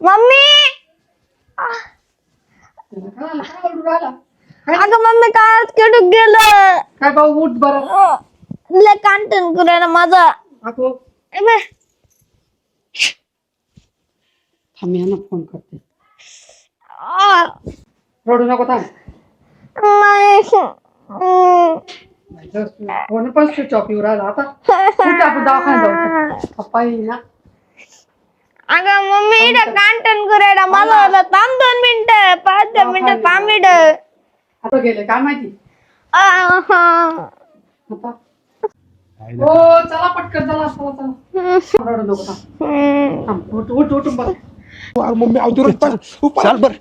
Mummy. अगं mummy काय किडूक गेलं? काय भाऊ उठ बरं. लय कांटन करायला माझा. ए बे. थांब यांना फ़ोन करते. आ, रडू नको थांब. नाही. फ़ोन पण स्विच ऑफ़ येऊ राहिला आता. कुठं आपण दवाखान्यात जाऊ. पप्पा येईल ना अगं मम्मी इथं कांटन करायला मला वाटलं थांब दोन मिनिटं पाच दहा मिनिटं थांब. इथं. आता गेले काय माहिती? हा. आता. हो चला पटकन चला चला चला. रडू नको थांब. हम्म. थांब उठ उठ उठ बस. अरे मम्मी अवतरून चाल बर.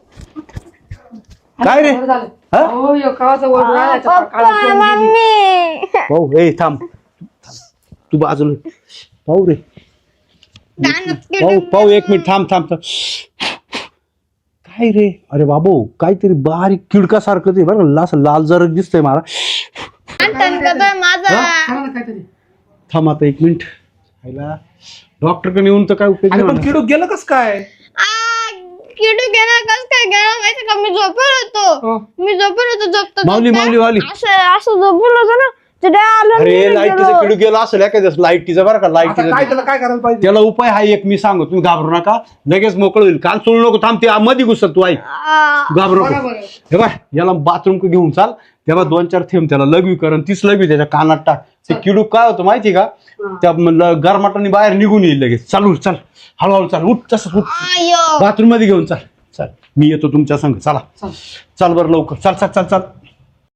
काय रे? झालं. हा? हो यो कावाचा वर राहिला पप्पा मम्मी. भाऊ ए थांब. तू बाजूला पाहू रे. पाहू किडूक पाहू एक मिनिट थांब थांब थांब. काय रे? अरे बाबू काहीतरी बारीक किडकासारखं ते बरं का, असं लाल जरक दिसतंय मला. माझा? थांब आता एक मिनिट. खायला डॉक्टरकडे येऊन तर काय उपयोग अरे नाही पण होणार. किडूक गेलं कस काय? आ, किडूक गेला कस काय? गेला माहिती का? मी झोपेल होतो. हो. मी झोपेल होतो झोपतो माऊली, झोपता. माऊली, माऊली. असं असं झोपेल होतो ना. आलं अरे आणि लाईटीचं गेलं. किडू गेला असेल एखाद्या लाईटीचं बरं का आता काय लाईटीचं त्याला काय करायला पाहिजे? त्याला उपाय हा एक मी सांगतो तुम्ही घाबरू नका. लगेच मोकळ होईल. काल सोडू नको थांब ते मध्ये घुसत तू ऐक आ, घाबरू नको. हे बाय याला बाथरूम घेऊन चाल. तेव्हा दोन चार थेंब त्याला लघवी कर आणि तीच लघवी त्याच्या कानात टाक. ते किडू काय होतं माहिती का? त्या म्हणलं गरमाटाने बाहेर निघून येईल लगेच. चालू चल. हळूहळू चाल. उठ तसंच उठ. आयो. बाथरूममध्ये घेऊन चाल. चल. मी येतो तुमच्या संग. चल. चाल बरं लवकर. चाल चाल चाल चाल.